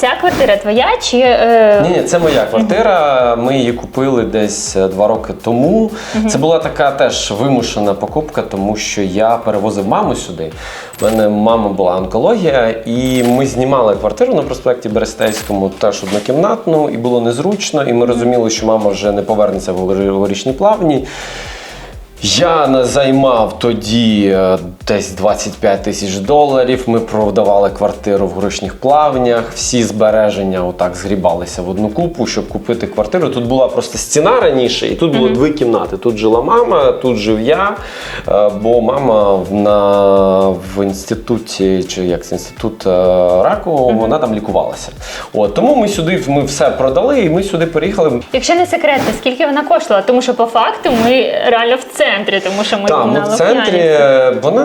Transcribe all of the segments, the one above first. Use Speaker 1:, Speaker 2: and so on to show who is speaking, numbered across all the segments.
Speaker 1: Ця квартира твоя чи е...
Speaker 2: Ні, ні, це моя квартира. Ми її купили десь е, два роки тому. Це була така теж вимушена покупка, тому що я перевозив маму сюди. У мене мама була онкологія, і ми знімали квартиру на проспекті Берестейському, теж однокімнатну, і було незручно. І ми розуміли, що мама вже не повернеться в горішні плавні. Я не займав тоді е, десь 25 тисяч доларів. Ми продавали квартиру в горішніх плавнях. Всі збереження отак згрібалися в одну купу, щоб купити квартиру. Тут була просто стіна раніше, і тут було дві кімнати. Тут жила мама, тут жив я. е, Бо мама на в інституті, чи як це інститут е, раку, вона там лікувалася. От тому ми сюди ми все продали, і ми сюди переїхали.
Speaker 1: якщо не секрет, скільки вона коштувала? Тому що по факту ми реально в центрі, тому що ми
Speaker 2: Так, ми в центрі е, вона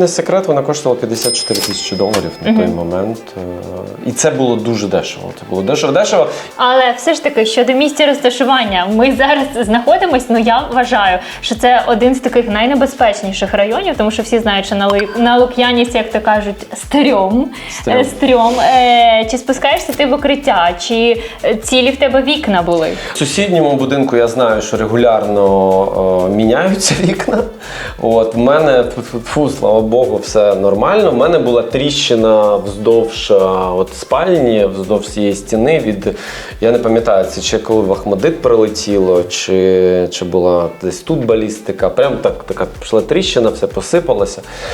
Speaker 2: не секрет, вона коштувала 54 тисячі доларів на той момент. е, І це було дуже дешево. Це було дешево, дешево.
Speaker 1: Але все ж таки щодо місця розташування, ми зараз знаходимося. Ну я вважаю, що це один з таких найнебезпечніших районів, тому що всі знають, що на на Лук'янівці, як то кажуть, стрьом.
Speaker 2: Стрьом.
Speaker 1: Е, стрьом. Е, Чи спускаєшся ти в укриття, чи цілі в тебе вікна були?
Speaker 2: В сусідньому будинку я знаю, що регулярно е, міняються вікна. От в мене фу, слава Богу, все нормально. У мене була тріщина вздовж от спальні, вздовж цієї стіни. Від я не пам'ятаю, це чи коли в Ахмадит прилетіло, чи, чи була десь тут балістика. Прям так така пішла тріщина, все посипалося.